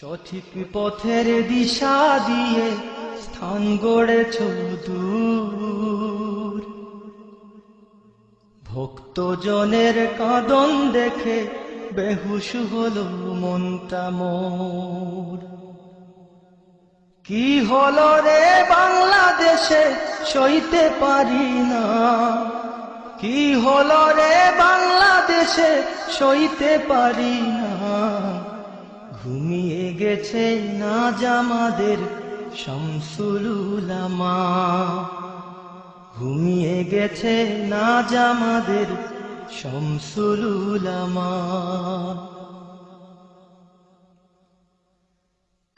সঠিক পথের দিশা দিয়ে স্থান গড়েছ দূর। ভক্তজনের কাঁদন দেখে বেহুশ হলো মনটা মোর। কি হল রে বাংলাদেশে সইতে পারি না। কি হলো রে বাংলাদেশে সইতে পারি না। ঘুমিয়ে গেছে না জামাদের শামসুলুলামা ঘুমিয়ে গেছে না জামাদের শামসুলুলামা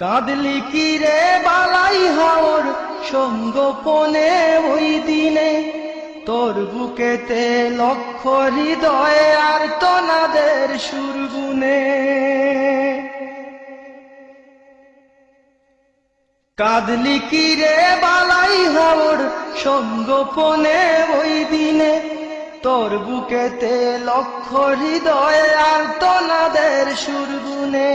কাঁদলি কি রে বালাই হাওর সঙ্গোপনে ওই দিনে? তোর বুকেতে লক্ষ হৃদয় আর তনাদের সুরগুনে। কাঁদলি কি রে বালাই হাওর? সঙ্গোপনে ওই দিনে তোর বুকেতে লক্ষ হৃদয় আর তনাদের সুরগুনে।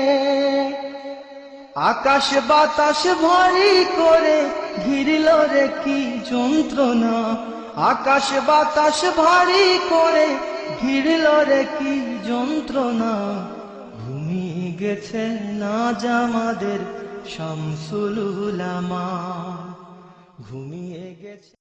আকাশ বাতাস ভারী করে ঘিরল রে কি যন্ত্রণা? আকাশ বাতাস ভারী করে ঘিরল রে কি যন্ত্রণা? ঘুমিয়ে গেছে না জামাদের শামসুলুলামা ঘুমিয়ে গেছে।